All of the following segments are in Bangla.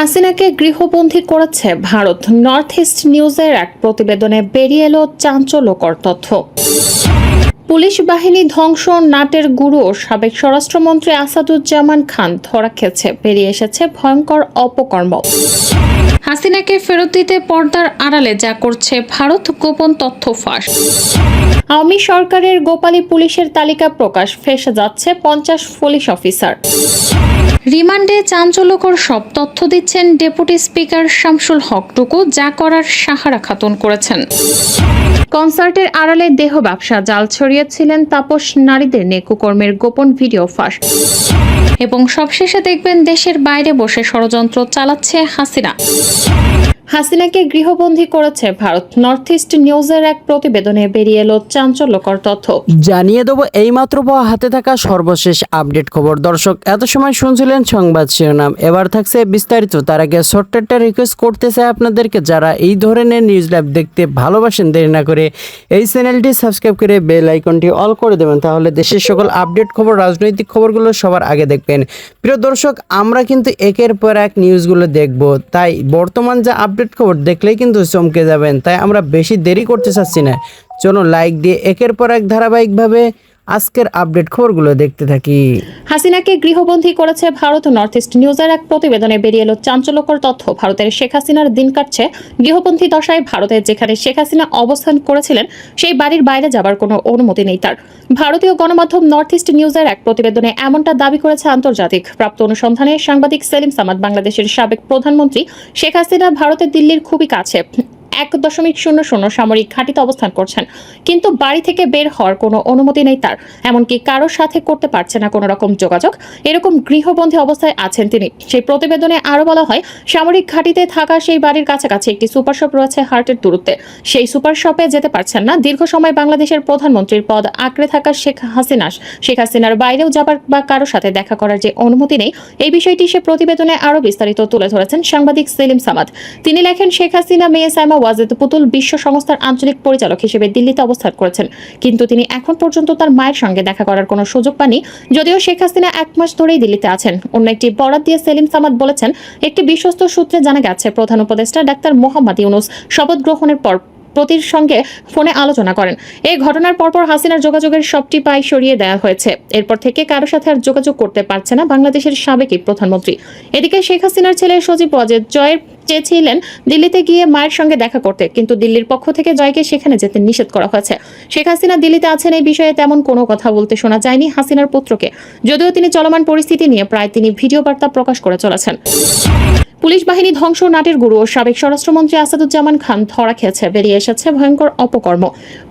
হাসিনাকে গৃহবন্দী করেছে ভারত। নর্থ ইস্ট নিউজের এক প্রতিবেদনে বেরিয়ে এলো চাঞ্চল্যকর তথ্য। পুলিশ বাহিনী ধ্বংস নাটের গুরু সাবেক স্বরাষ্ট্রমন্ত্রী আসাদুজ্জামান খান ধরা খেয়েছে। বেরিয়ে এসেছে ভয়ঙ্কর অপকর্ম। হাসিনাকে ফেরত দিতে পর্দার আড়ালে যা করছে ভারত, গোপন তথ্য ফাঁস। আওয়ামী সরকারের গোপালী পুলিশের তালিকা প্রকাশ। ফেসে যাচ্ছে পঞ্চাশ পুলিশ অফিসার। রিমান্ডে চাঞ্চল্যকর সব তথ্য দিচ্ছেন ডেপুটি স্পিকার শামসুল হকটুকু যা করার সাহারা খাতুন করেছেন। কনসার্টের আড়ালে দেহ ব্যবসা জাল ছড়িয়েছিলেন তাপস নারীদের নেকুকর্মের কুকর্মের গোপন ভিডিও ফাঁস। এবং সবশেষে দেখবেন দেশের বাইরে বসে ষড়যন্ত্র চালাচ্ছে হাসিনা। হাসিনাকে গৃহবন্দী করেছে ভারত। নর্থ ইস্ট নিউজের এক প্রতিবেদনে বেরিয়ে এলো চাঞ্চল্যকর তথ্য। জানিয়ে দেবো এইমাত্র পাওয়া হাতে থাকা সর্বশেষ আপডেট খবর। দর্শক, এত সময় শুনছিলেন সংবাদ শিরোনাম। এবার থাকছে বিস্তারিত। তার আগে ছোট্ট রিকোয়েস্ট করতে চাই আপনাদেরকে। যারা এই ধরনের নিউজ ল্যাব দেখতে ভালোবাসেন, দেরি না করে এই চ্যানেলটি সাবস্ক্রাইব করে বেল আইকনটি অল করে দেবেন। তাহলে দেশের সকল আপডেট খবর, রাজনৈতিক খবরগুলো সবার আগে দেখবেন। প্রিয় দর্শক, আমরা কিন্তু একের পর এক নিউজগুলো দেখব। তাই বর্তমান যা আপডেট খবর দেখলেই কিন্তু চমকে যাবেন। তাই আমরা বেশি দেরি করতে চাচ্ছি না। চলো লাইক দিয়ে একের পর এক ধারাবাহিকভাবে আজকের আপডেট খবরগুলো দেখতে থাকি। হাসিনাকে গৃহবন্দী করেছে ভারত নর্থ ইস্ট নিউজের এক প্রতিবেদনে বেরিয়ে এলো চাঞ্চল্যকর তথ্য। ভারতের শেখ হাসিনার দিন কাটছে। গৃহবন্দী দশায় ভারতের যেখানে শেখ হাসিনা অবস্থান করেছিলেন, সেই বাড়ির বাইরে যাবার কোনো অনুমতি নেই তার। ভারতীয় গণমাধ্যম নর্থ ইস্ট নিউজের এক প্রতিবেদনে এমনটা দাবি করেছে আন্তর্জাতিক। প্রাপ্ত অনুসন্ধানে সাংবাদিক সেলিম সামাদ বাংলাদেশের সাবেক প্রধানমন্ত্রী শেখ হাসিনা ভারতের দিল্লির খুবই কাছে। এক দশমিক শূন্য শূন্য সামরিক ঘাঁটিতে অবস্থান করছেন। কিন্তু বাড়ি থেকে বের হওয়ার কোনো অনুমতি নেই তার। এমনকি কারোর সাথে করতে পারছে না কোনো রকম যোগাযোগ। এরকম গৃহবন্দী অবস্থায় আছেন তিনি। সেই প্রতিবেদনে আরও বলা হয়, সামরিক ঘাঁটিতে থাকা সেই বাড়ির কাছাকাছি একটি সুপার শপ রয়েছে হার্টের দূরত্বে। সেই সুপার শপে যেতে পারছেন না। দীর্ঘ সময় বাংলাদেশের প্রধানমন্ত্রীর পদ আঁকড়ে থাকা শেখ হাসিনা। শেখ হাসিনার বাইরেও যাবার বা কারোর সাথে দেখা করার যে অনুমতি নেই, এই বিষয়টি সে প্রতিবেদনে আরও বিস্তারিত তুলে ধরেছেন সাংবাদিক সেলিম সামাদ। তিনি লেখেন, শেখ হাসিনা, মেয়ে সাইমা ওয়াজেদ পুতুল বিশ্ব সংস্থার আঞ্চলিক পরিচালক হিসেবে দিল্লিতে অবস্থান করেছেন। কিন্তু তিনি এখন পর্যন্ত তার মায়ের সঙ্গে দেখা করার কোনো সুযোগ পাননি। যদিও শেখ হাসিনা এক মাস ধরেই দিল্লিতে আছেন। অন্য একটি বরাত দিয়ে সেলিম সামাদ বলেছেন, একটি বিশ্বস্ত সূত্রে জানা গেছে, প্রধান উপদেষ্টা ডাক্তার মোহাম্মদ ইউনুস শপথ গ্রহণের পর প্রতির সঙ্গে ফোনে আলোচনা করেন। এই ঘটনার পরপর হাসিনার যোগাযোগের সবটি পাই সরিয়ে দেওয়া হয়েছে। এরপর থেকে কারও সাথে আর যোগাযোগ করতে পারছে না বাংলাদেশের সাবেক প্রধানমন্ত্রী। এদিকে শেখ হাসিনার ছেলে সজীব ওয়াজেদ জয়ের চেয়েছিলেন দিল্লিতে গিয়ে মায়ের সঙ্গে দেখা করতে, কিন্তু দিল্লির পক্ষ থেকে জয়কে সেখানে যেতে নিষেধ করা হয়েছে। শেখ হাসিনা দিল্লিতে আছেন এই বিষয়ে তেমন কোনো কথা বলতে শোনা যায়নি হাসিনার পুত্রকে। যদিও তিনি চলমান পরিস্থিতি নিয়ে প্রায় তিনি ভিডিও বার্তা প্রকাশ করে চলেছেন। পুলিশ বাহিনী ধ্বংস নাটের গুরু ও সাবেক স্বরাষ্ট্রমন্ত্রী আসাদুজ্জামান খান ধরা খেয়েছে, বেরিয়ে এসেছে ভয়ঙ্কর অপকর্ম।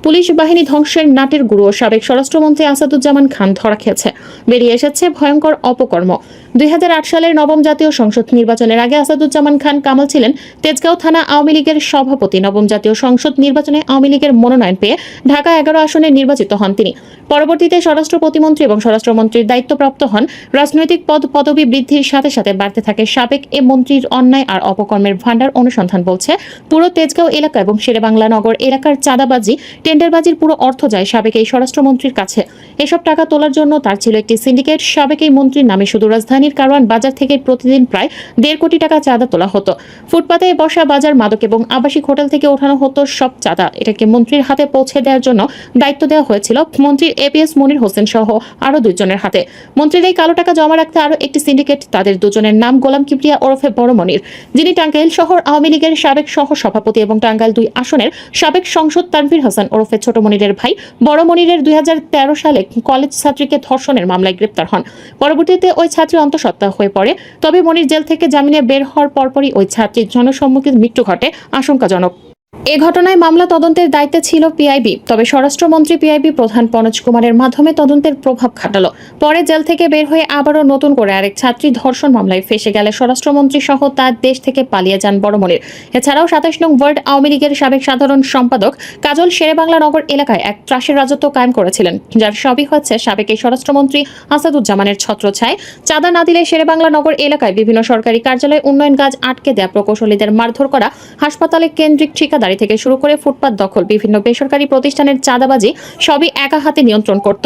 পুলিশ বাহিনী ধ্বংসের নাটের গুরু ও সাবেক স্বরাষ্ট্রমন্ত্রী আসাদুজ্জামান খান ধরা খেয়েছে, বেরিয়ে এসেছে ভয়ঙ্কর অপকর্ম। দুই হাজার আট সালের নবম জাতীয় সংসদ নির্বাচনের আগে আসাদুজ্জামান খান কামাল ছিলেন তেজগাঁও থানা আওয়ামী লীগের সভাপতি। নবম জাতীয় সংসদ নির্বাচনে আওয়ামী লীগের মনোনয়ন পেয়ে ঢাকা এগারো আসনে নির্বাচিত হন তিনি। পরবর্তীতে স্বরাষ্ট্র প্রতিমন্ত্রী এবং স্বরাষ্ট্রমন্ত্রীর দায়িত্বপ্রাপ্ত হন। রাজনৈতিক পদ পদবি বৃদ্ধির সাথে সাথে বাড়তে থাকে সাবেক এ মন্ত্রীর অন্যায় আর অপকর্মের ভাণ্ডার অনুসন্ধান বলছে। পুরো তেজগাঁও এলাকা এবং শেরেবাংলা নগর এলাকার চাঁদাবাজি, টেন্ডারবাজির পুরো অর্থ যায় সাবেক এই স্বরাষ্ট্রমন্ত্রীর কাছে। এসব টাকা তোলার জন্য তার ছিল একটি সিন্ডিকেট, সাবেক এই মন্ত্রীর নামে শুধু রাজধানীর কারওয়ান বাজার থেকে প্রতিদিন প্রায় দেড় কোটি টাকা চাঁদা তোলা হতো। ফুটপাতে বসা বাজার, মাদক এবং আবাসিক হোটেল থেকে ওঠানো হতো সব চাঁদা। এটাকে মন্ত্রীর হাতে পৌঁছে দেওয়ার জন্য দায়িত্ব দেওয়া হয়েছিল মন্ত্রী এপিএস মনির হোসেন সহ আরও দুজনের হাতে। মন্ত্রীর এই কালো টাকা জমা রাখতে আরও একটি সিন্ডিকেট, তাদের দুজনের নাম গোলাম কিবরিয়া ওরফে বড় মনির। যিনি টাঙ্গাইল শহর আওয়ামী লীগের সাবেক সহ সভাপতি এবং টাঙ্গাইল দুই আসনের সাবেক সংসদ তানভীর হাসান ওরফে ছোট মনিরের ভাই বড় মনিরের দুই হাজার তেরো সালে কলেজ ছাত্রীকে ধর্ষণের মামলায় গ্রেপ্তার হন। পরবর্তীতে ওই ছাত্রী অন্তঃসত্ত্বা হয়ে পড়ে। তবে মনির জেল থেকে জামিনে বের হওয়ার পরপরই ওই ছাত্রীর জনসম্মুখীন মৃত্যু ঘটে। আশঙ্কাজনক। এ ঘটনায় মামলা তদন্তের দায়িত্বে ছিল পিআইবি তবে স্বরাষ্ট্রমন্ত্রী পিআইবি প্রধান পনজ কুমারের মাধ্যমে তদন্তের প্রভাব খাটালো। পরে জেল থেকে বের হয়ে আবারও নতুন করে আরেক ছাত্রী ধর্ষণ মামলায় ফেসে গেলে স্বরাষ্ট্রমন্ত্রী সহ তার দেশ থেকে পালিয়ে যান বড়মনির এছাড়াও সাতাশ নং ওয়ার্ড আওয়ামী লীগের সাবেক সাধারণ সম্পাদক কাজল শেরেবাংলা নগর এলাকায় এক ত্রাসের রাজত্ব কায়েম করেছিলেন, যার সবই হচ্ছে সাবেক এই স্বরাষ্ট্রমন্ত্রী আসাদুজ্জামানের ছত্রছায় চাঁদা না দিলে শেরেবাংলা নগর এলাকায় বিভিন্ন সরকারি কার্যালয় উন্নয়ন কাজ আটকে দেয়া প্রকৌশলীদের মারধর করা, হাসপাতালে কেন্দ্রিক ঠিকা ঠিকাদারি থেকে শুরু করে ফুটপাত দখল, বিভিন্ন বেসরকারি প্রতিষ্ঠানের চাঁদাবাজি সবই একা হাতে নিয়ন্ত্রণ করত।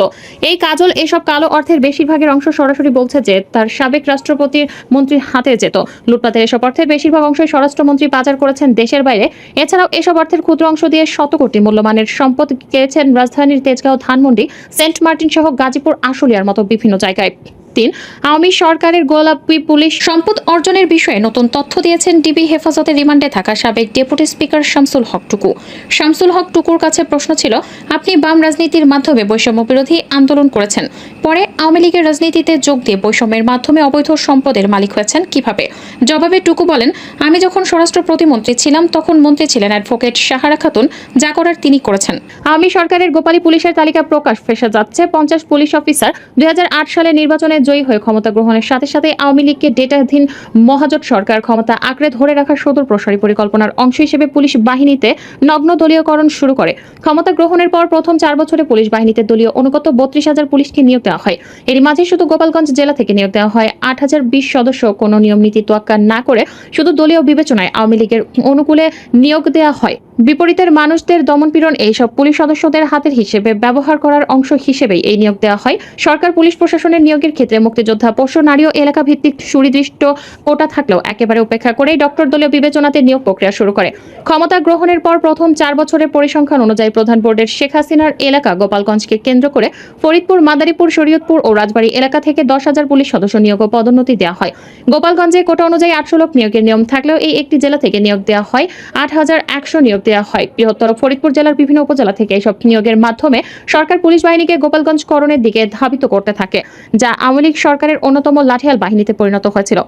এই কাজল এসব কালো অর্থের বেশিরভাগের অংশ সরাসরি বলছে যে তার সাবেক রাষ্ট্রপতির মন্ত্রীর হাতে যেত। লুটপাতের এসব অর্থের বেশিরভাগ অংশই স্বরাষ্ট্রমন্ত্রী পাচার করেছেন দেশের বাইরে। এছাড়াও এসব অর্থের ক্ষুদ্র অংশ দিয়ে শত কোটি মূল্যমানের সম্পদ কেড়েছেন রাজধানীর তেজগাঁও ধানমন্ডি, সেন্ট মার্টিন সহ গাজীপুর, আশুলিয়ার মতো বিভিন্ন জায়গায়। তিন আওয়ামী সরকারের গোলাপি পুলিশ সম্পদ অর্জনের বিষয়ে নতুন তথ্য দিয়েছেন ডিবি হেফাজতে রিমান্ডে থাকা সাবেক ডেপুটি স্পিকার শামসুল হক টুকু। শামসুল হক টুকুর কাছে প্রশ্ন ছিল, আপনি বাম রাজনীতির মাধ্যমে বৈষম্য বিরোধী আন্দোলন করেছেন। পরে আওয়ামী লীগের রাজনীতিতে যোগ দিয়ে বৈষম্যের মাধ্যমে অবৈধ সম্পদের মালিক হয়েছেন কীভাবে? জবাবে টুকু বলেন, আমি যখন স্বরাষ্ট্র প্রতিমন্ত্রী ছিলাম, তখন মন্ত্রী ছিলেন অ্যাডভোকেট সাহারা খাতুন, যা করার তিনি করেছেন। আওয়ামী সরকারের গোপালী পুলিশের তালিকা প্রকাশ ফেসে যাচ্ছে। পঞ্চাশ পুলিশ অফিসার দুই হাজার আট সালে নির্বাচনে জয়ী হয়ে ক্ষমতা গ্রহণের সাথে সাথে আওয়ামী লীগকে ডেটাধীন মহাজোট সরকার ক্ষমতা আঁকড়ে ধরে রাখার সুদূর প্রসারী পরিকল্পনার অংশ হিসেবে পুলিশ বাহিনীতে নগ্ন দলীয়করণ শুরু করে। ক্ষমতা গ্রহণের পর প্রথম চার বছরে পুলিশ বাহিনীতে দলীয় অনুগত বত্রিশ হাজার পুলিশকে নিয়োগ দেওয়া হয়। এরই মাঝে শুধু গোপালগঞ্জ জেলা থেকে নিয়োগ দেওয়া হয়। আট হাজার বিশ সদস্য কোনো নিয়ম নীতি তোয়াক্কা না করে শুধু দলীয় বিবেচনায় আওয়ামী লীগের অনুকূলে নিয়োগ দেওয়া হয়। বিপরীতের মানুষদের দমনপীড়ন এইসব পুলিশ সদস্যদের হাতের হিসেবে ব্যবহার করার অংশ হিসেবেই এই নিয়োগ দেওয়া হয়। সরকার পুলিশ প্রশাসনের নিয়োগের ক্ষেত্রে মুক্তিযোদ্ধা পোষ্য নারী ও এলাকা ভিত্তিক সুনির্দিষ্ট কোটা থাকলেও একেবারে উপেক্ষা করেই ডক্টর দলীয় বিবেচনাতে নিয়োগ প্রক্রিয়া শুরু করে। ক্ষমতা গ্রহণের পর প্রথম চার বছরের পরিসংখ্যান অনুযায়ী প্রধান বোর্ডের শেখ হাসিনার এলাকা গোপালগঞ্জকে কেন্দ্র করে ফরিদপুর, মাদারীপুর, শরীয়তপুর ও রাজবাড়ী এলাকা থেকে দশ হাজার পুলিশ সদস্য নিয়োগ ও পদোন্নতি দেওয়া হয়। গোপালগঞ্জে কোটা অনুযায়ী আটশো লোক নিয়োগের নিয়ম থাকলেও এই একটি জেলা থেকে নিয়োগ দেওয়া হয়। আট হাজার একশো নিয়োগ দেওয়া হয়। বৃহত্তর ফরিদপুর জেলার বিভিন্ন উপজেলা থেকে এইসব নিয়োগের মাধ্যমে সরকার পুলিশ বাহিনীকে গোপালগঞ্জ করণের দিকে ধাবিত করতে থাকে, যা আওয়ামী লীগ সরকারের অন্যতম লাঠিয়াল বাহিনীতে পরিণত হয়েছিল।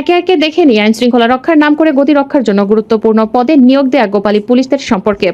একে একে দেখে নিয়ে আইন শৃঙ্খলা রক্ষার নাম করে গতি রক্ষার জন্য গুরুত্বপূর্ণ পদে নিয়োগ দেয়া গোপালী পুলিশদের সম্পর্কে।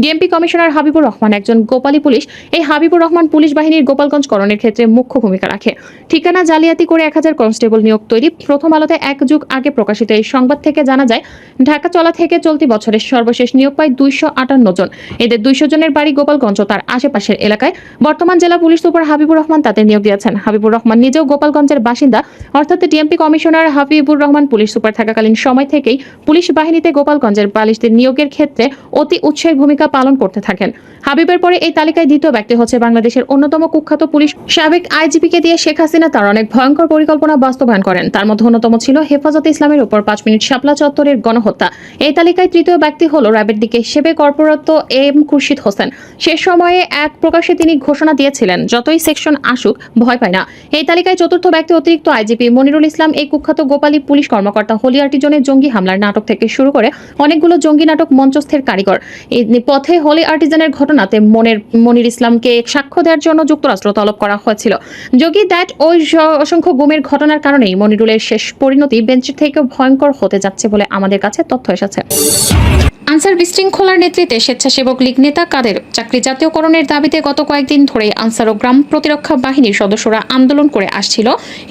ডিএমপি কমিশনার হাবিবুর রহমান একজন গোপালী পুলিশ এই হাবিবুর রহমান পুলিশ বাহিনীর গোপালগঞ্জ করণের ক্ষেত্রে মুখ্য ভূমিকা রাখে। ঠিকানা জালিয়াতি করে এক হাজার কনস্টেবল নিয়োগ তৈরি। প্রথম আলোতে এক যুগ আগে প্রকাশিত এই সংবাদ থেকে জানা যায়, ঢাকা চলা থেকে চলতি বছরের সর্বশেষ নিয়োগ পায় দুইশো আটান্ন জন। এদের দুইশো জনের বাড়ি গোপালগঞ্জ তার আশেপাশের এলাকায়। বর্তমান জেলা পুলিশ সুপার হাবিবুর রহমান তাদের নিয়োগ দিয়েছেন। হাবিবুর রহমান নিজেও গোপালগঞ্জের বাসিন্দা। অর্থাৎ DMP commissioner Habibur Rahman police super থাকাকালীন সময় থেকেই পুলিশ বাহিনীতে গোপালগঞ্জের বালিশদের নিয়োগের ক্ষেত্রে অতি উৎসাহী ভূমিকা পালন করতে থাকেন। হাবিবের পরে এই তালিকায় দ্বিতীয় ব্যক্তি হচ্ছে বাংলাদেশের অন্যতম কুখ্যাত পুলিশ সাবেক আইজিপিকে দিয়ে শেখ হাসিনা। তার অনেক ভয়ঙ্কর পরিকল্পনা বাস্তবায়ন করেন। তার মধ্যে অন্যতম ছিল হেফাজতে ইসলামের উপর পাঁচ মিনিট শাপলা চত্বরের গণহত্যা। এই তালিকায় তৃতীয় ব্যক্তি হল র্যাবের দিকে হিসেবে কর্পোরত এম খুরশিদ হোসেন। সে সময়ে এক প্রকাশে তিনি ঘোষণা দিয়েছিলেন, যতই সেকশন আসুক, ভয় পায় না। এই তালিকায় চতুর্থ ব্যক্তি অতিরিক্ত আইজিপি মনিরুল ইসলাম, এই কুখ্যাত গোপালী পুলিশ কর্মকর্তা হলিয়ারটি জনের জঙ্গি হামলার নাটক থেকে শুরু করে অনেকগুলো জঙ্গি নাটক মঞ্চস্থের কারিগর। এই পথে হোলি আর্টিজানের ঘটনাতে মনের, মনির ইসলামকে সাক্ষ্য দেওয়ার জন্য যুক্তরাষ্ট্র তলব করা হয়েছিল। যোগী দ্যাট ওই অসংখ্য গুমের ঘটনার কারণেই মনিরুলের শেষ পরিণতি বেঞ্চের থেকে ভয়ঙ্কর হতে যাচ্ছে বলে আমাদের কাছে তথ্য এসেছে। আনসার বিশৃঙ্খলার নেতৃত্বে স্বেচ্ছাসেবক লীগ নেতা কাদের চাকরি জাতীয়করণের দাবিতে গত কয়েকদিন ধরে আনসার ও গ্রাম প্রতিরক্ষা বাহিনীর সদস্যরা আন্দোলন করে আসছিল।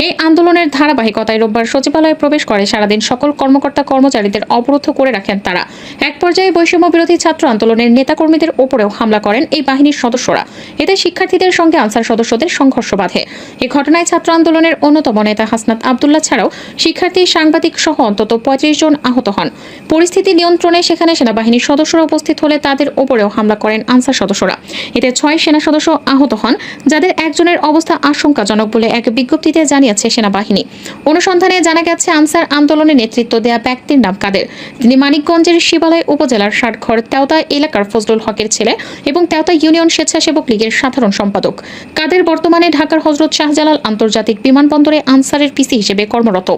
এই আন্দোলনের ধারাবাহিকতায় রোববার সচিবালয়ে প্রবেশ করে সারাদিন সকল কর্মকর্তা কর্মচারীদের অবরুদ্ধ করে রাখেন তারা। এক পর্যায়ে বৈষম্য বিরোধী ছাত্র আন্দোলনের নেতাকর্মীদের ওপরেও হামলা করেন এই বাহিনীর সদস্যরা। এতে শিক্ষার্থীদের সঙ্গে আনসার সদস্যদের সংঘর্ষ বাধে। এই ঘটনায় ছাত্র আন্দোলনের অন্যতম নেতা হাসনাত আবদুল্লাহ ছাড়াও শিক্ষার্থী, সাংবাদিক সহ অন্তত পঁয়ত্রিশ জন আহত হন। পরিস্থিতি নিয়ন্ত্রণে সেখানে সেনাবাহিনীর সদস্যরা উপস্থিত হলে তাদের ওপরেও হামলা করেন আনসার সদস্যরা। এতে ছয় সেনা সদস্য আহত হন, যাদের একজনের অবস্থা আশঙ্কাজনক বলে এক বিজ্ঞপ্তিতে জানিয়েছে সেনাবাহিনী। অনুসন্ধানে জানা গেছে, আনসার আন্দোলনে নেতৃত্ব দেয়া ব্যক্তির নাম কাদের? তিনি মানিকগঞ্জের শিবালয় উপজেলার ষাটঘর তেওতা এলাকার ফজলুল হকের ছেলে এবং তেওতা ইউনিয়ন স্বেচ্ছাসেবক লীগের সাধারণ সম্পাদক। কাদের বর্তমানে ঢাকার হজরত শাহজালাল আন্তর্জাতিক বিমানবন্দরে আনসারের পিসি হিসেবে কর্মরত।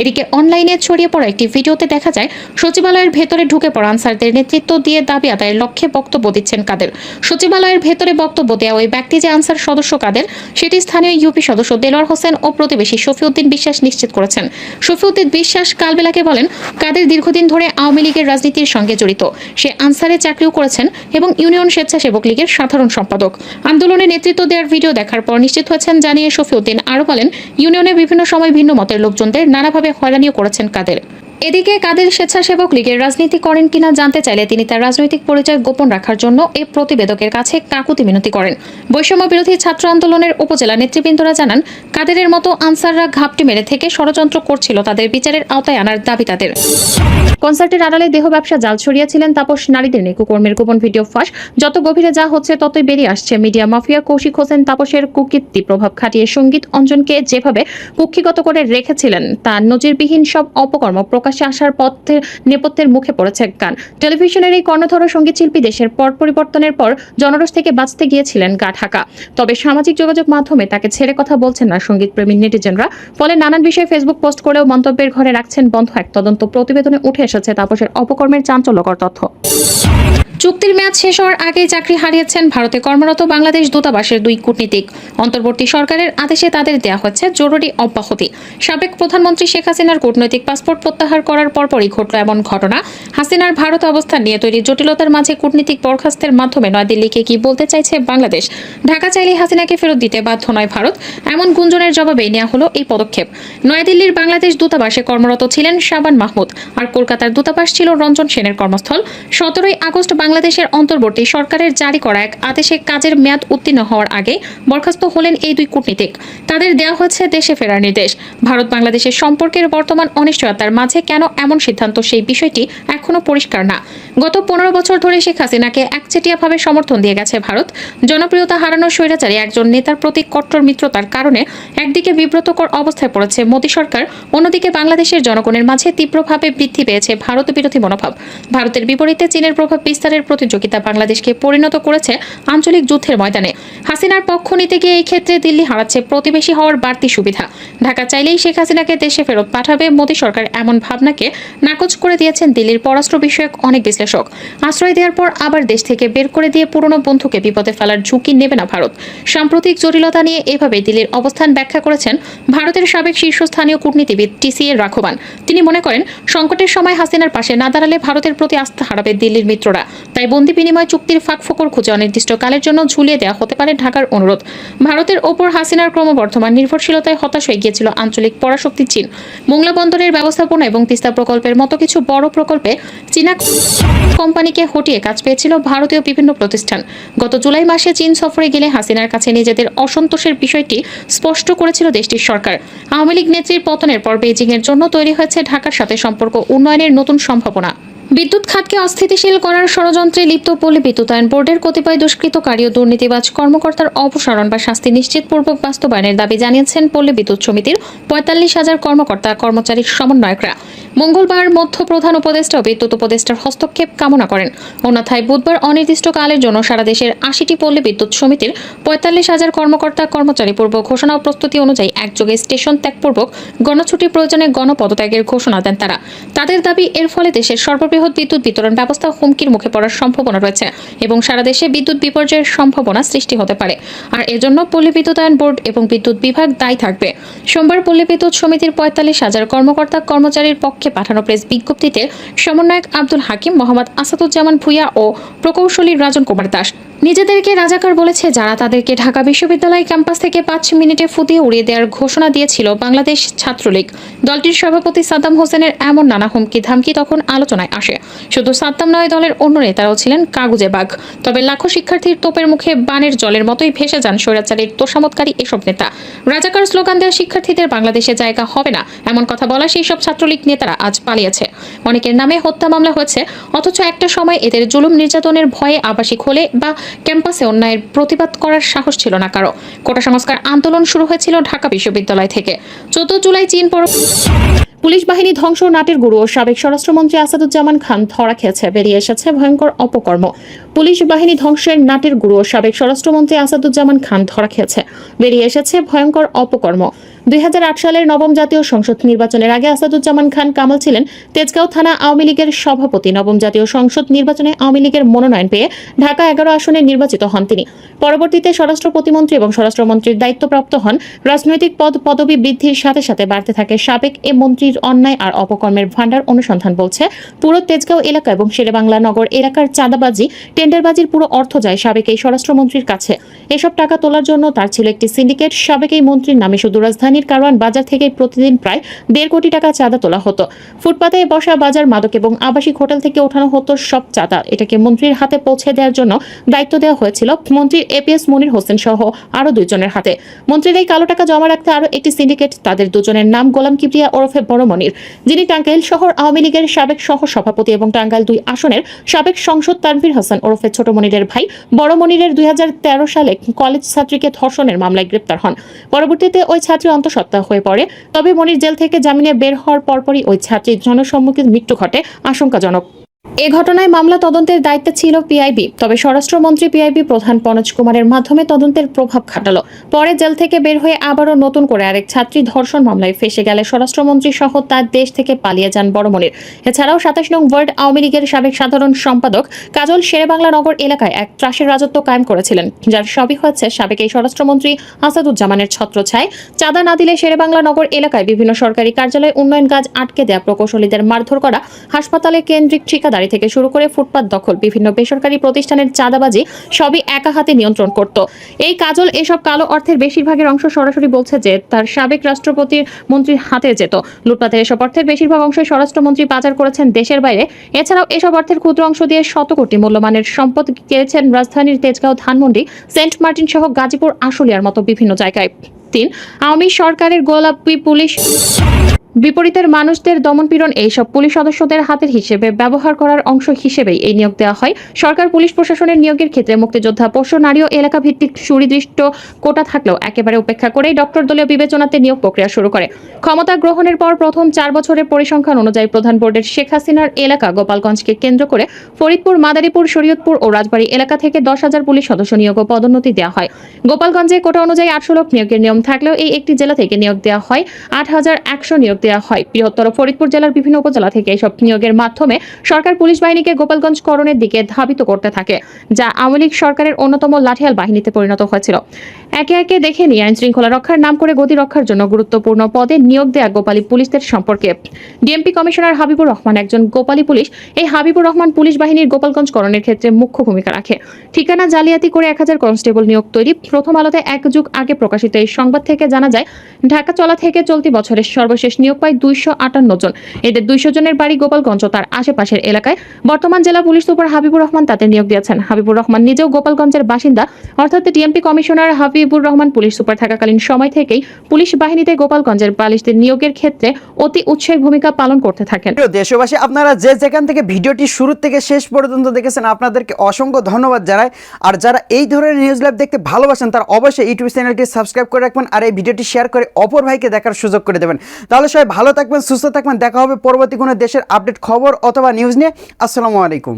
এদিকে অনলাইনে ছড়িয়ে পড়া একটি ভিডিওতে দেখা যায়, সচিবালয়ের ভেতরে ঢুকে পড়া আনসারদের নেতৃত্ব দিয়ে দাবি আদায়ের লক্ষ্যে বক্তব্য দিচ্ছেন কাদের। সচিবালয়ের ভেতরে বক্তব্য দেওয়া ওই ব্যক্তি যে আনসার সদস্য কাদের, সেটি স্থানীয় ইউপি সদস্য দেলোয়ার হোসেন ও প্রতিবেশী শফিউদ্দিন বিশ্বাস নিশ্চিত করেছেন। শফিউদ্দিন বিশ্বাস কালবেলাকে বলেন, কাদের দীর্ঘদিন ধরে আওয়ামী লীগের রাজনীতির সঙ্গে জড়িত। সে আনসারে চাকরিও করেছেন এবং ইউনিয়ন স্বেচ্ছাসেবক লীগের সাধারণ সম্পাদক। আন্দোলনে নেতৃত্ব দেওয়ার ভিডিও দেখার পর নিশ্চিত হয়েছেন, জানিয়ে শফিউদ্দিন আরও বলেন, ইউনিয়নে বিভিন্ন সময় ভিন্ন মতের লোকজনদের নানাভাবে হয়রানিও করেছেন কাদের। এদিকে কাদের স্বেচ্ছাসেবক লীগের রাজনীতি করেন কিনা জানতে চাইলে তিনি তার রাজনৈতিক পরিচয় গোপন রাখার জন্য এই প্রতিবেদকের কাছে কাকুতি মিনতি করেন। বৈষম্য বিরোধী ছাত্র আন্দোলনের উপজেলা নেতৃবৃন্দরা জানান, কাদেরের মতো আনসাররা ঘাপটি মেরে থেকে ষড়যন্ত্র করছিল তাদের বিচারের আওতায় আনার দাবি তাদের। কনসার্টের আড়ালে দেহ ব্যবসা জাল ছড়িয়েছিলেন তাপস নারীদের কুকর্মের গোপন ভিডিও ফাঁস। যত গভীরে যা হচ্ছে ততই বেরিয়ে আসছে মিডিয়া মাফিয়া কৌশিক হোসেন তাপসের কুকীর্তি প্রভাব খাটিয়ে সংগীত অঞ্জনকে যেভাবে কুক্ষিগত করে রেখেছিলেন, তা নজিরবিহীন সব অপকর্ম প্রকাশ্যে আসার পথের নেপথ্যের মুখে পড়েছে গান। টেলিভিশনের এই কর্ণধর সংগীত শিল্পী দেশের পর পরিবর্তনের পর জনরস থেকে বাঁচতে গিয়েছিলেন গা ঢাকা তবে সামাজিক যোগাযোগ মাধ্যমে তাকে ছেড়ে কথা বলছেন না সংগীত প্রেমী নেটিজেনরা। ফলে নানান বিষয়ে ফেসবুক পোস্ট করেও মন্তব্যের ঘরে রাখছেন বন্ধ এক তদন্ত প্রতিবেদনে উঠে এসেছে তাপসের অপকর্মের চাঞ্চল্যকর তথ্য। চুক্তির মেয়াদ শেষ হওয়ার আগেই চাকরি হারিয়েছেন ভারতে কর্মরত বাংলাদেশ দূতাবাসের দুই কূটনীতিক। অন্তর্বর্তী সরকারের আদেশে তাদের দেওয়া হচ্ছে জরুরি অব্যাহতি। সাবেক প্রধানমন্ত্রী শেখ হাসিনার কূটনৈতিক পাসপোর্ট প্রত্যাহার করার পরপরই ঘটল এমন ঘটনা। হাসিনার ভারত অবস্থান নিয়ে তৈরি জটিলতার মাঝে কূটনীতিক বরখাস্তের মাধ্যমে নয়াদিল্লিকে কি বলতে চাইছে বাংলাদেশ। ঢাকা চাইলে হাসিনাকে ফেরত দিতে বাধ্য নয় ভারত। এমন গুঞ্জনের জবাবে নেওয়া হলো এই পদক্ষেপ। নয়াদিল্লির বাংলাদেশ দূতাবাসে কর্মরত ছিলেন শাবান মাহমুদ। আর কলকাতার দূতাবাস ছিল রঞ্জন সেনের কর্মস্থল। সতেরোই আগস্ট বাংলাদেশের অন্তর্বর্তী সরকারের জারি করা এক আদেশে কাজের মেয়াদ উত্তীর্ণ হওয়ার আগে বরখাস্ত হলেন এই দুই কূটনীতিক। তাদের দেওয়া হয়েছে দেশে ফেরার নির্দেশ। ভারত বাংলাদেশের সম্পর্কের বর্তমান অনিশ্চয়তার মাঝে কেন এমন সিদ্ধান্ত সেই বিষয়টি এখনও পরিষ্কার না। গত পনেরো বছর ধরে শেখ হাসিনাকে একচেটিয়াভাবে সমর্থন দিয়ে গেছে ভারত। জনপ্রিয়তা হারানোর স্বৈরাচারী একজন নেতার প্রতি কট্টর মিত্রতার কারণে একদিকে বিব্রতকর অবস্থায় পড়েছে মোদী সরকার, অন্যদিকে বাংলাদেশের জনগণের মাঝে তীব্রভাবে বৃদ্ধি পেয়েছে ভারত বিরোধী মনোভাব। ভারতের বিপরীতে চীনের প্রভাব বিস্তারের প্রতিযোগিতা বাংলাদেশকে পরিণত করেছে আঞ্চলিক যুদ্ধের ময়দানে। হাসিনার পক্ষ নিতে গিয়ে এই ক্ষেত্রে দিল্লি হারাচ্ছে প্রতিবেশী হওয়ার বাড়তি সুবিধা। ঢাকা চাইলেই শেখ হাসিনাকে দেশে ফেরত পাঠাবে মোদী সরকার এমন ভাবনাকে নাকচ করে দিয়েছেন দিল্লির পররাষ্ট্র বিষয়ক অনেক বিশ্লেষক। আশ্রয় দেওয়ার পর আবার দেশ থেকে বের করে দিয়ে পুরনো বন্ধুকে বিপদে ফেলার ঝুঁকি নেবে না ভারত। সাম্প্রতিক জটিলতা নিয়ে এভাবে দিল্লির অবস্থান ব্যাখ্যা করেছেন ভারতের সাবেক শীর্ষস্থানীয় কূটনীতিবিদ টিসিএ রাঘবান। তিনি মনে করেন, সংকটের সময় হাসিনার পাশে না দাঁড়ালে ভারতের প্রতি আস্থা হারাবে দিল্লির মিত্ররা। তাই বন্দি বিনিময় চুক্তির ফাঁকফোকর খুঁজে অনির্দিষ্টকালের জন্য ঝুলিয়ে দেওয়া হতে পারে ঢাকার অনুরোধ। ভারতের ওপর হাসিনার ক্রমবর্ধমান নির্ভরশীলতায় হতাশ হয়ে গিয়েছিল আঞ্চলিক পরাশক্তি চীন। মোংলা বন্দরের ব্যবস্থাপনা এবং তিস্তা প্রকল্পের মতো কিছু বড় প্রকল্পে চীনা কোম্পানিকে হটিয়ে কাজ পেয়েছিল ভারতীয় বিভিন্ন প্রতিষ্ঠান। গত জুলাই মাসে চীন সফরে গেলে হাসিনার কাছে নিজেদের অসন্তোষের বিষয়টি স্পষ্ট করেছিল দেশটির সরকার। আওয়ামী লীগ নেত্রীর পতনের পর বেজিং এর জন্য তৈরি হয়েছে ঢাকার সাথে সম্পর্ক উন্নয়নের নতুন সম্ভাবনা। বিদ্যুৎ খাতকে অস্থিতিশীল করার ষড়যন্ত্রে লিপ্ত পল্লী বিদ্যুতায়ন বোর্ডের কতিপয় দুষ্কৃতকারী ও দুর্নীতিবাজ কর্মকর্তার অপসারণ বা শাস্তি নিশ্চিতপূর্বক বাস্তবায়নের দাবি জানিয়েছেন পল্লী বিদ্যুৎ সমিতির পঁয়তাল্লিশ হাজার কর্মকর্তা কর্মচারীর সমন্বয়করা। মঙ্গলবার মধ্য প্রধান উপদেষ্টা ও বিদ্যুৎ উপদেষ্টার হস্তক্ষেপ কামনা করেন। অন্যথায় বুধবার অনির্দিষ্টকালের জন্য সারা দেশের আশিটি পল্লী বিদ্যুৎ সমিতির পঁয়তাল্লিশ হাজার কর্মকর্তা কর্মচারী পূর্ব ঘোষণা ও প্রস্তুতি অনুযায়ী একযোগে স্টেশন ত্যাগপূর্বক গণছুটির প্রয়োজনে গণপদত্যাগের ঘোষণা দেন তারা। তাদের দাবি, এর ফলে দেশের সর্ববৃহৎ বিদ্যুৎ বিতরণ ব্যবস্থা হুমকির মুখে পড়ার সম্ভাবনা রয়েছে এবং সারা দেশে বিদ্যুৎ বিপর্যয়ের সম্ভাবনা সৃষ্টি হতে পারে। আর এজন্য পল্লী বিদ্যুতায়ন বোর্ড এবং বিদ্যুৎ বিভাগ দায়ী থাকবে। সোমবার পল্লী বিদ্যুৎ সমিতির পঁয়তাল্লিশ হাজার কর্মকর্তা কর্মচারীর পক্ষে পাঠানো প্রেস বিজ্ঞপ্তিতে সমন্বয়ক আব্দুল হাকিম, মোহাম্মদ আসাদুজ্জামান ভুইয়া ও প্রকৌশলী রাজন কুমার দাস নিজেদেরকে রাজাকার বলেছে যারা তাদেরকে ঢাকা বিশ্ববিদ্যালয় ক্যাম্পাস থেকে পাঁচ মিনিটে ফুদিয়ে উড়িয়ে দেওয়ার ঘোষণা দিয়েছিল বাংলাদেশ ছাত্রলীগ। দলটির সভাপতি সাদ্দাম হোসেনের এমন নানা হুমকি ধামকি তখন আলোচনায় আসে। শুধু সাদ্দাম নয়, দলের অন্য নেতারাও ছিলেন কাগুজে বাঘ। তবে লাখো শিক্ষার্থীর তোপের মুখে বানের জলের মতোই ভেসে যান স্বৈরাচারীর তোষামতকারী এসব নেতা। রাজাকার স্লোগান দেওয়া শিক্ষার্থীদের বাংলাদেশে জায়গা হবে না, এমন কথা বলা সেই সব ছাত্রলীগ নেতারা আজ পালিয়েছে। অনেকের নামে হত্যা মামলা হয়েছে, অথচ একটা সময় এদের জুলুম নির্যাতনের ভয়ে আবাসিক হলে বা ক্যাম্পাসে অন্যায়ের প্রতিবাদ করার সাহস ছিল না কারও। কোটা সংস্কার আন্দোলন শুরু হয়েছিল ঢাকা বিশ্ববিদ্যালয় থেকে। চোদ্দ জুলাই চীন পর পুলিশ বাহিনী ধ্বংস নাটের গুরু ও সাবেক স্বরাষ্ট্রমন্ত্রী আসাদুজ্জামান খান ধরা খেয়েছে, বেরিয়ে এসেছে ভয়ঙ্কর অপকর্ম। পুলিশ বাহিনী ধ্বংসের নাটের গুরু ও সাবেক স্বরাষ্ট্রমন্ত্রী আসাদুজ্জামান খান ধরা খেয়েছে, বেরিয়ে এসেছে ভয়ঙ্কর অপকর্ম। দুই হাজার আট সালের নবম জাতীয় সংসদ নির্বাচনের আগে আসাদুজ্জামান খান কামাল ছিলেন তেজগাঁও থানা আওয়ামী লীগের সভাপতি। নবম জাতীয় সংসদ নির্বাচনে আওয়ামী লীগের মনোনয়ন পেয়ে ঢাকা এগারো আসনে নির্বাচিত হন তিনি। পরবর্তীতে স্বরাষ্ট্র প্রতিমন্ত্রী এবং স্বরাষ্ট্রমন্ত্রীর দায়িত্বপ্রাপ্ত হন। রাজনৈতিক পদ পদবি বৃদ্ধির সাথে সাথে বাড়তে থাকে সাবেক এ মন্ত্রীর অন্যায় আর অপকর্মের ভাণ্ডার অনুসন্ধান বলছে। পুরো তেজগাঁও এলাকা এবং শেরেবাংলা নগর এলাকার চাঁদাবাজি, টেন্ডারবাজির পুরো অর্থ যায় সাবেক এই স্বরাষ্ট্রমন্ত্রীর কাছে। এসব টাকা তোলার জন্য তার ছিল একটি সিন্ডিকেট, সাবেক এই মন্ত্রীর নামে শুধু রাজধানীর কারওয়ান বাজার থেকে প্রতিদিন প্রায় দেড় কোটি টাকা চাঁদা তোলা হতো। ফুটপাতে বসা বাজার মাদক এবং আবাসিক হোটেল থেকে ওঠানো হতো সব চাঁদা। এটাকে মন্ত্রীর হাতে পৌঁছে দেওয়ার জন্য দায়িত্ব দেওয়া হয়েছিল মন্ত্রীর এপিএস মনির হোসেন সহ আরও দুইজনের হাতে। মন্ত্রীর এই কালো টাকা জমা রাখতে আরও একটি সিন্ডিকেট, তাদের দুজনের নাম গোলাম কিবরিয়া ওরফে বড় মনির, যিনি টাঙ্গাইল শহর আওয়ামী লীগের সাবেক সহ সভাপতি এবং টাঙ্গাইল দুই আসনের সাবেক সংসদ তানভীর হাসান ওরফে ছোট মনিরের ভাই, বড় মনিরের দুই হাজার তেরো সালে কলেজ ছাত্রীকে ধর্ষণের মামলায় গ্রেপ্তার হন। পরবর্তীতে ওই ছাত্রী অন্তঃসত্ত্বা হয়ে পড়ে। তবে মনির জেল থেকে জামিনে বের হওয়ার পরপরই ওই ছাত্রীর জনসম্মুখীন মৃত্যু ঘটে। আশঙ্কাজনক। এ ঘটনায় মামলা তদন্তের দায়িত্বে ছিল পিআইবি, তবে স্বরাষ্ট্রমন্ত্রী পিআইবি প্রধান পনজ কুমারের মাধ্যমে তদন্তের প্রভাব খাটালো। পরে জেল থেকে বের হয়ে আবারও নতুন করে আরেক ছাত্রী ধর্ষণ মামলায় ফেসে গেলে স্বরাষ্ট্রমন্ত্রী সহ তার দেশ থেকে পালিয়ে যান বড়মনির এছাড়াও সাতাশ নং ওয়ার্ড আওয়ামী লীগের সাবেক সাধারণ সম্পাদক কাজল শেরেবাংলা নগর এলাকায় এক ত্রাসের রাজত্ব কায়েম করেছিলেন, যার সবই হচ্ছে সাবেক এই স্বরাষ্ট্রমন্ত্রী আসাদুজ্জামানের ছত্রছায় চাঁদা না দিলে শেরেবাংলা নগর এলাকায় বিভিন্ন সরকারি কার্যালয় উন্নয়ন কাজ আটকে দেয়া প্রকৌশলীদের মারধর করা, হাসপাতালে কেন্দ্রিক ঠিকাদারি থেকে শুরু করে ফুটপাত দখল। বিভিন্ন বেসরকারি প্রতিষ্ঠানের চাঁদাবাজি সবই একা হাতে নিয়ন্ত্রণ করত। এই কাজল এসব কালো অর্থের বেশিরভাগের অংশ সরাসরি বলছে যে তার সাবেক রাষ্ট্রপতির মন্ত্রীর হাতে যেত। লুটপাতের এসব অর্থের বেশিরভাগ অংশই স্বরাষ্ট্রমন্ত্রী পাচার করেছেন দেশের বাইরে। এছাড়াও এসব অর্থের ক্ষুদ্র অংশ দিয়ে শত কোটি মূল্যমানের সম্পদ কেড়েছেন রাজধানীর তেজগাঁও ধানমন্ডি, সেন্ট মার্টিন সহ গাজীপুর, আশুলিয়ার মতো বিভিন্ন জায়গায়। তিন, আওয়ামী সরকারের গোলাপি পুলিশ বিপরীতের মানুষদের দমনপীড়ন এইসব পুলিশ সদস্যদের হাতের হিসেবে ব্যবহার করার অংশ হিসেবেই এই নিয়োগ দেওয়া হয়। সরকার পুলিশ প্রশাসনের নিয়োগের ক্ষেত্রে মুক্তিযোদ্ধা, পোষ্য, নারী ও এলাকা ভিত্তিক সুনির্দিষ্ট কোটা থাকলেও একেবারে উপেক্ষা করেই ডক্টর দলীয় বিবেচনাতে নিয়োগ প্রক্রিয়া শুরু করে। ক্ষমতা গ্রহণের পর প্রথম চার বছরের পরিসংখ্যান অনুযায়ী প্রধান বোর্ডের শেখ হাসিনার এলাকা গোপালগঞ্জকে কেন্দ্র করে ফরিদপুর, মাদারীপুর, শরীয়তপুর ও রাজবাড়ী এলাকা থেকে দশ হাজার পুলিশ সদস্য নিয়োগ ও পদোন্নতি দেওয়া হয়। গোপালগঞ্জে কোটা অনুযায়ী আটশো লোক নিয়োগের নিয়ম থাকলেও এই একটি জেলা থেকে নিয়োগ দেওয়া হয়। আট হাজার একশো নিয়োগ দেওয়া হয়। বৃহত্তর ফরিদপুর জেলার বিভিন্ন উপজেলা থেকে এসব নিয়োগের মাধ্যমে সরকার পুলিশ বাহিনীকে গোপালগঞ্জ করণের দিকে ধাবিত করতে থাকে, যা আওয়ামী লীগ সরকারের অন্যতম লাঠিয়াল বাহিনীতে পরিণত হয়েছিল। একে একে দেখে নিয়ে আইন শৃঙ্খলা রক্ষার নাম করে গতি রক্ষার জন্য গুরুত্বপূর্ণ পদে নিয়োগ দেয়া গোপালী পুলিশদের সম্পর্কে ডিএমপি কমিশনার হাবিবুর রহমান একজন গোপালী পুলিশ। এই হাবিবুর রহমান পুলিশ বাহিনীর গোপালগঞ্জ করণের ক্ষেত্রে মুখ্য ভূমিকা রাখে। ঠিকানা জালিয়াতি করে এক হাজার কনস্টেবল নিয়োগ তৈরি। প্রথম আলোতে এক যুগ আগে প্রকাশিত এই সংবাদ থেকে জানা যায়, ঢাকা চলা থেকে চলতি বছরের সর্বশেষ নিয়োগ পায় দুইশো আটান্ন জন। এদের দুইশো জনের বাড়ি গোপালগঞ্জ ও তার আশেপাশের এলাকায়। বর্তমান জেলা পুলিশ সুপার হাবিবুর রহমান তাতে নিয়োগ দিয়েছেন। হাবিবুর রহমান নিজেও গোপালগঞ্জের বাসিন্দা। অর্থাৎ DMP commissioner Habibur Rahman police super থাকাকালীন সময় থেকেই পুলিশ বাহিনীতে গোপালগঞ্জের বালিশদের নিয়োগের ক্ষেত্রে অতি উৎসাহী ভূমিকা পালন করতে থাকেন। দেশবাসী, আপনারা যে যেখান থেকে ভিডিওটি শুরু থেকে শেষ পর্যন্ত দেখেছেন, আপনাদেরকে অসংখ্য ধন্যবাদ জানাই। আর যারা এই ধরনের নিউজ লাইভ দেখতে ভালোবাসেন, তারা অবশ্যই ইউটিউব চ্যানেলটি সাবস্ক্রাইব করে রাখবেন আর এই ভিডিওটি শেয়ার করে অপর ভাইকে দেখার সুযোগ করে দেবেন। তাহলে সবাই ভালো থাকবেন, সুস্থ থাকবেন। দেখা হবে পরবর্তী কোনো দেশের আপডেট খবর অথবা নিউজ নিয়ে। আসসালামু আলাইকুম।